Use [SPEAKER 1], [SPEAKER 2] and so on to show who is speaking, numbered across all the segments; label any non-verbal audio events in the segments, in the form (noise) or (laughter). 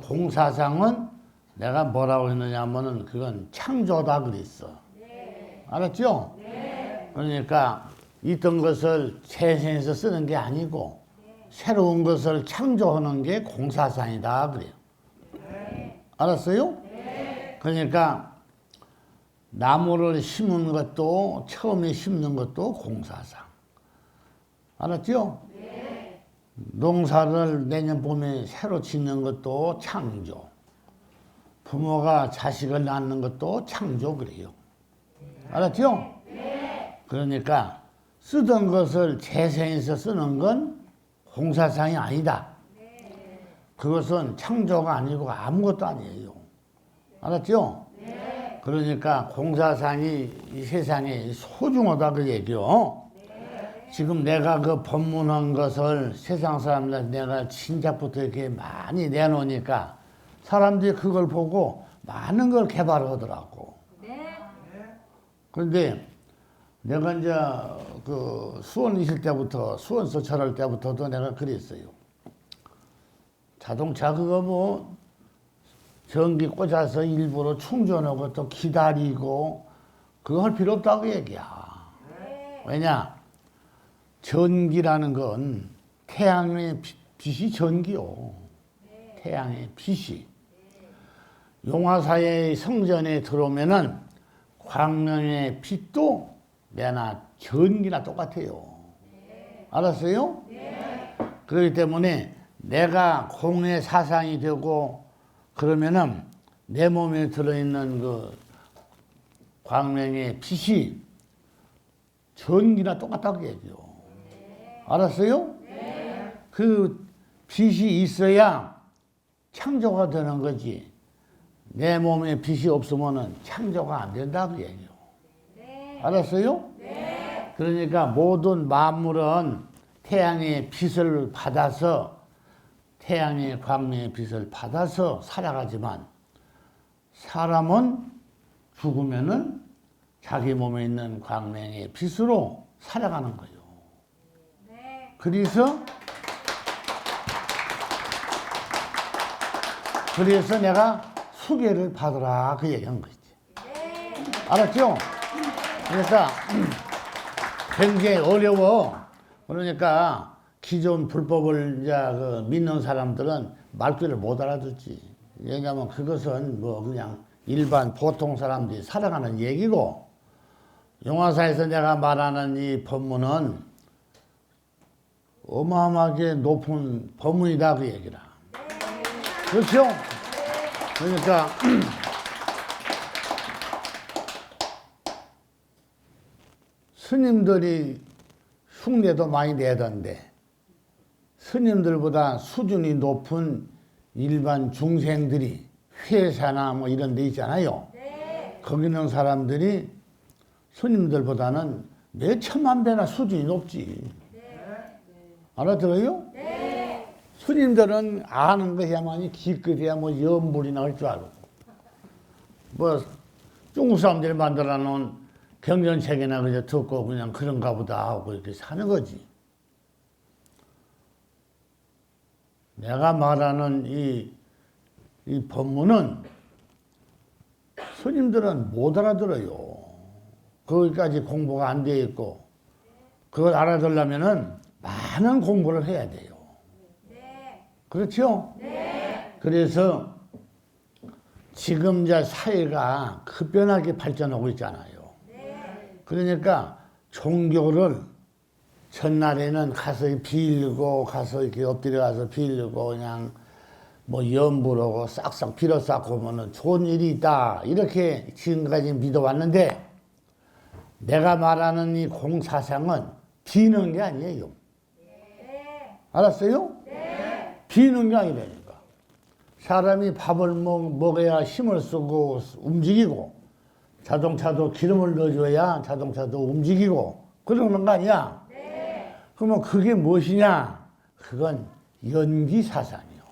[SPEAKER 1] 공사상은 내가 뭐라고 했느냐면은 그건 창조다 그랬어. 알았죠? 그러니까 있던 것을 재생해서 쓰는 게 아니고 새로운 것을 창조하는 게 공사상이다 그래요. 알았어요? 그러니까 나무를 심은 것도 처음에 심는 것도 공사상. 알았죠? 농사를 내년 봄에 새로 짓는 것도 창조. 부모가 자식을 낳는 것도 창조 그래요. 알았죠? 그러니까 쓰던 것을 재생해서 쓰는 건 공사상이 아니다. 그것은 창조가 아니고 아무것도 아니에요. 알았죠? 그러니까 공사상이 이 세상에 소중하다 그 얘기요. 지금 내가 그 법문한 것을 세상 사람들 내가 진작부터 이렇게 많이 내놓으니까 사람들이 그걸 보고 많은 걸 개발하더라고. 그런데 내가 이제 그 수원 있을 때부터 수원 서 철할 때부터도 내가 그랬어요. 자동차 그거 뭐 전기 꽂아서 일부러 충전하고 또 기다리고 그거 할 필요 없다고 얘기야. 왜냐? 전기라는 건 태양의 빛- 빛이 전기요. 태양의 빛이. 용화사의 성전에 들어오면은 광명의 빛도 내나 전기나 똑같아요. 알았어요? 그렇기 때문에 내가 공의 사상이 되고 그러면은 내 몸에 들어있는 그 광명의 빛이 전기나 똑같다고 얘기해요. 알았어요? 그 빛이 있어야 창조가 되는 거지. 내 몸에 빛이 없으면은 창조가 안 된다고 얘기해요. 알았어요? 그러니까 모든 만물은 태양의 빛을 받아서 태양의 광명의 빛을 받아서 살아가지만 사람은 죽으면은 자기 몸에 있는 광명의 빛으로 살아가는 거예요. 그래서 그래서 내가 수계를 받으라 그 얘기한 거지. 알았죠? 그러니까 (clears throat) 굉장히 어려워. 그러니까 기존 불법을 이제 그 믿는 사람들은 말귀를 못 알아듣지. 왜냐하면 그것은 뭐 그냥 일반 보통 사람들이 살아가는 얘기고 용화사에서 내가 말하는 이 법문은 어마어마하게 높은 법문이다 그 얘기라. 그렇죠? 그러니까 (clears throat) 스님들이 흉내도 많이 내던데 스님들보다 수준이 높은 일반 중생들이 회사나 뭐 이런 데 있잖아요. 거기 있는 사람들이 스님들보다는 몇 천만 배나 수준이 높지. 알아들어요? 스님들은 아는 것이야만이 기껏해야 뭐 연불이나 할줄 알고. 뭐 중국 사람들이 만들어 놓은 경전책이나 그저 듣고 그냥 그런가 보다 하고 이렇게 사는 거지. 내가 말하는 이, 이 법문은 스님들은 못 알아들어요. 거기까지 공부가 안 돼 있고, 그걸 알아들려면은 많은 공부를 해야 돼요. 그렇죠? 그래서 지금 이제 사회가 급변하게 발전하고 있잖아요. 그러니까 종교를 전날에는 가서 빌고 가서 이렇게 엎드려 가서 빌고 그냥 뭐 염불하고 싹싹 빌어 쌓고 오면은 좋은 일이 있다 이렇게 지금까지 믿어왔는데 내가 말하는 이 공사상은 비는 게 아니에요. 알았어요? 비는 게 아니라니까. 사람이 밥을 먹, 먹어야 힘을 쓰고 움직이고 자동차도 기름을 넣어줘야 자동차도 움직이고 그러는 거 아니야? 그러면 그게 무엇이냐? 그건 연기사상이요.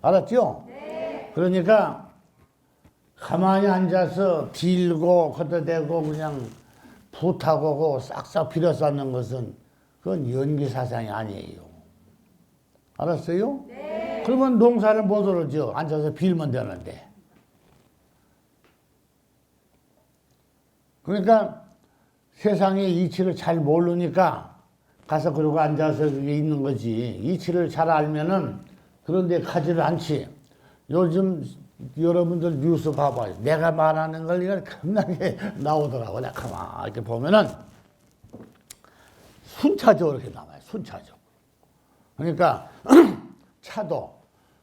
[SPEAKER 1] 알았죠? 그러니까 가만히 앉아서 빌고 걷다 대고 그냥 부탁하고 싹싹 빌어 쌓는 것은 그건 연기사상이 아니에요. 알았어요? 그러면 농사를 못 얻어죠. 앉아서 빌면 되는데. 그러니까 세상의 이치를 잘 모르니까 가서 그러고 앉아서 그게 있는 거지. 이치를 잘 알면은 그런데 가지를 않지. 요즘 여러분들 뉴스 봐봐요. 내가 말하는 걸 이걸 겁나게 (laughs) 나오더라고. 내가 가만 이렇게 보면은 순차적으로 이렇게 나와요. 순차적으로. 그러니까 (clears throat) 차도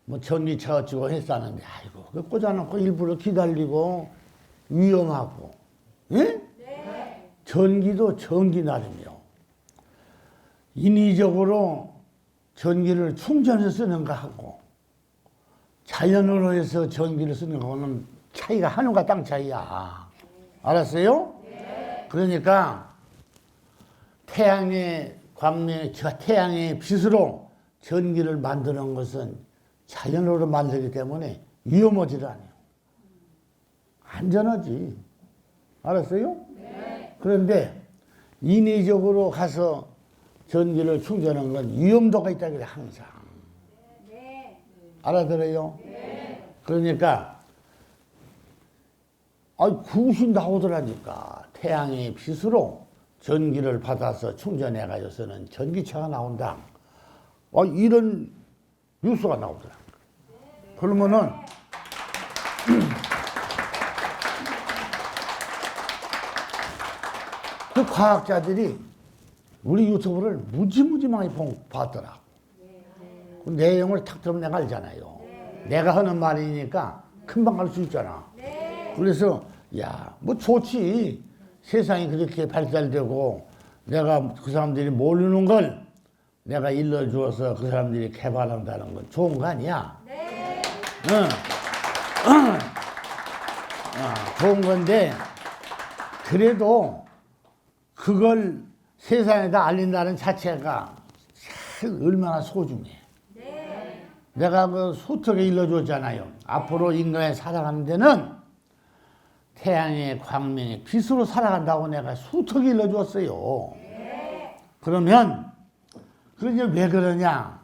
[SPEAKER 1] 뭐 전기차 어쩌고 했었는데 아이고 그 꽂아놓고 일부러 기다리고 위험하고 예? 전기도 전기 나름이요. 인위적으로 전기를 충전해서 쓰는 거 하고 자연으로 해서 전기를 쓰는 거는 차이가 하늘과 땅 차이야. 알았어요? 그러니까 태양의 광명, 저 태양의 빛으로 전기를 만드는 것은 자연으로 만들기 때문에 위험하지도 않아요. 안전하지. 알았어요? 그런데 인위적으로 가서 전기를 충전하는 건 위험도가 있다 그래 항상. 알아들어요? 그러니까 아 그것이 나오더라니까 태양의 빛으로 전기를 받아서 충전해 가지고 쓰는 전기차가 나온다. 아 이런 뉴스가 나오더라. 그러면은 (clears throat) 그 과학자들이 우리 유튜브를 무지무지 많이 본- 봤더라. 그 내용을 탁 들으면 내가 알잖아요. 내가 하는 말이니까 금방 알수 있잖아. 그래서 야, 뭐 좋지. 세상이 그렇게 발달되고 내가 그 사람들이 모르는 걸 내가 일러주어서 그 사람들이 개발한다는 건 좋은 거 아니야? 응. 아, 좋은 건데 그래도 그걸 세상에다 알린다는 자체가 참 얼마나 소중해. 내가 그 수특에 일러줬잖아요. 앞으로 인간이 살아가는 데는 태양의 광명의 빛으로 살아간다고 내가 수특에 일러줬어요. 그러면 그러지 왜 그러냐?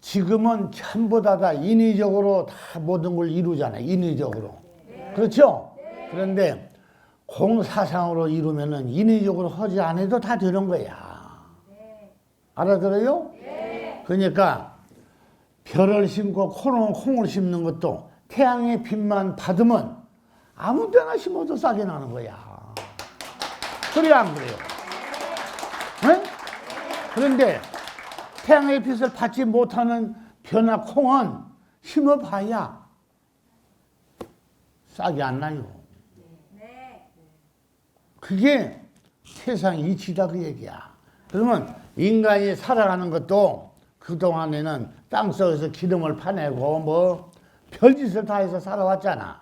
[SPEAKER 1] 지금은 전부 다, 다 인위적으로 다 모든 걸 이루잖아요. 인위적으로. 그렇죠? 그런데 공사상으로 이루면은 인위적으로 하지 않아도 다 되는 거야. 알아들어요? 그러니까 별을 심고 콩을, 콩을 심는 것도 태양의 빛만 받으면 아무 데나 심어도 싸게 나는 거야. 그래요, 안 그래요? 네? 그런데 태양의 빛을 받지 못하는 벼나 콩은 심어봐야 싹이 안 나요. 그게 세상 이치다 그 얘기야. 그러면 인간이 살아가는 것도 그동안에는 땅속에서 기름을 파내고 뭐 별짓을 다 해서 살아왔잖아.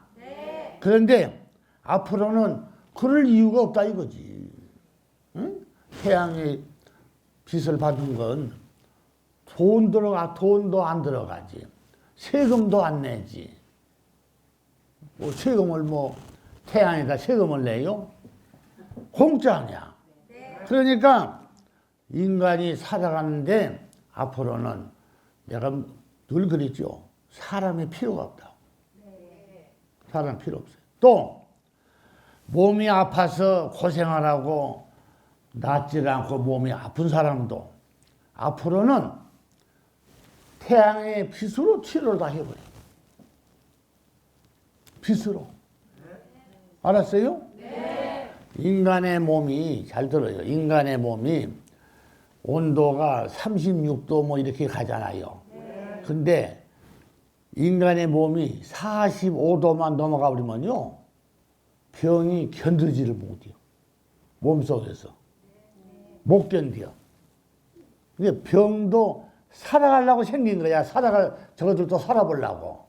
[SPEAKER 1] 그런데 앞으로는 그럴 이유가 없다 이거지. 응? 태양의 빛을 받은 건 돈 들어가 돈도 안 들어가지. 세금도 안 내지. 뭐 세금을 뭐 태양에다 세금을 내요? 공짜 아니야. 그러니까 인간이 살아가는데 앞으로는 내가 늘 그랬죠. 사람이 필요가 없다. 사람 필요 없어요. 또 몸이 아파서 고생하라고 낫질 않고 몸이 아픈 사람도 앞으로는 태양의 빛으로 치료를 다 해버려. 빛으로. 알았어요? 인간의 몸이 잘 들어요. 인간의 몸이 온도가 36도 뭐 이렇게 가잖아요. 근데 인간의 몸이 45도만 넘어가 버리면요. 병이 견디지를 못해요. 몸속에서. 못 견뎌. 근데 병도 살아가려고 생긴 거야. 살아가, 저것들도 살아보려고.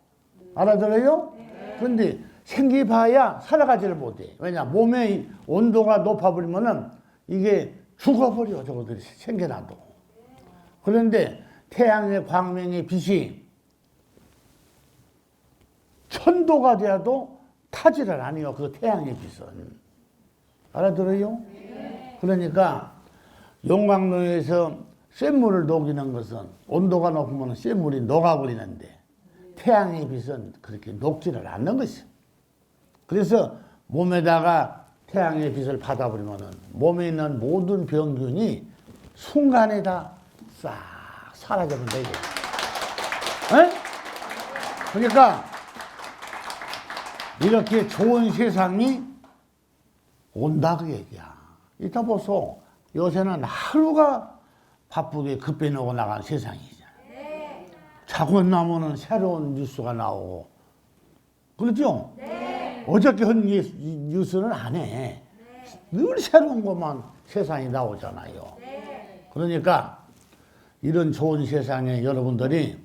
[SPEAKER 1] 알아들어요? 근데 생기봐야 살아가지를 못해. 왜냐, 몸의 온도가 높아버리면은 이게 죽어버려. 저것들이 생겨나도. 그런데 태양의 광명의 빛이 천도가 돼도 타지를 않아요. 그 태양의 빛은. 알아들어요? 그러니까 용광로에서 센 물을 녹이는 것은 온도가 높으면 센 물이 녹아버리는데 태양의 빛은 그렇게 녹지를 않는 것이요. 그래서 몸에다가 태양의 빛을 받아버리면은 몸에 있는 모든 병균이 순간에 다 싹 사라져버린다 이게. 에? 그러니까 이렇게 좋은 세상이 온다 그 얘기야. 이따 보소. 요새는 하루가 바쁘게 급변하고 나간 세상이잖아. 자고 나면은 새로운 뉴스가 나오고. 그렇죠? 어저께 한 뉴스- 뉴스는 안 해. 늘 새로운 것만 세상이 나오잖아요. 그러니까 이런 좋은 세상에 여러분들이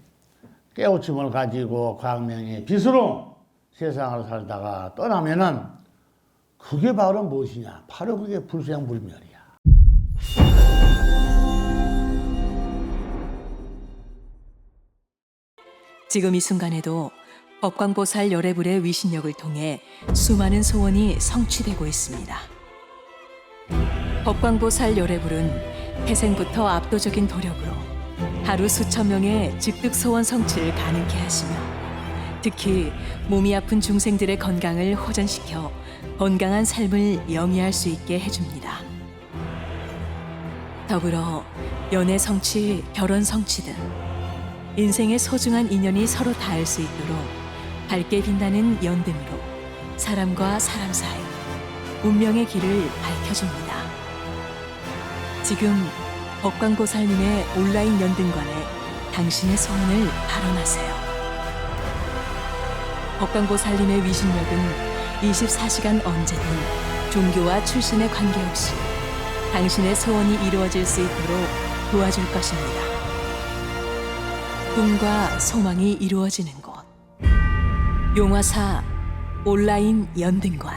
[SPEAKER 1] 깨우침을 가지고 광명의 빛으로 세상을 살다가 떠나면은 그게 바로 무엇이냐? 바로 그게 불생불멸이야.
[SPEAKER 2] 지금 이 순간에도 법광보살 열애불의 위신력을 통해 수많은 소원이 성취되고 있습니다. 법광보살 열애불은 태생부터 압도적인 도력으로 하루 수천 명의 즉득 소원 성취를 가능케 하시며 특히 몸이 아픈 중생들의 건강을 호전시켜 건강한 삶을 영위할 수 있게 해줍니다. 더불어 연애 성취, 결혼 성취 등 인생의 소중한 인연이 서로 닿을 수 있도록 밝게 빛나는 연등으로 사람과 사람 사이 운명의 길을 밝혀줍니다. 지금 법광보살님의 온라인 연등관에 당신의 소원을 발언하세요. 법광보살님의 위신력은 24시간 언제든 종교와 출신에 관계없이 당신의 소원이 이루어질 수 있도록 도와줄 것입니다. 꿈과 소망이 이루어지는 곳. 용화사 온라인 연등관.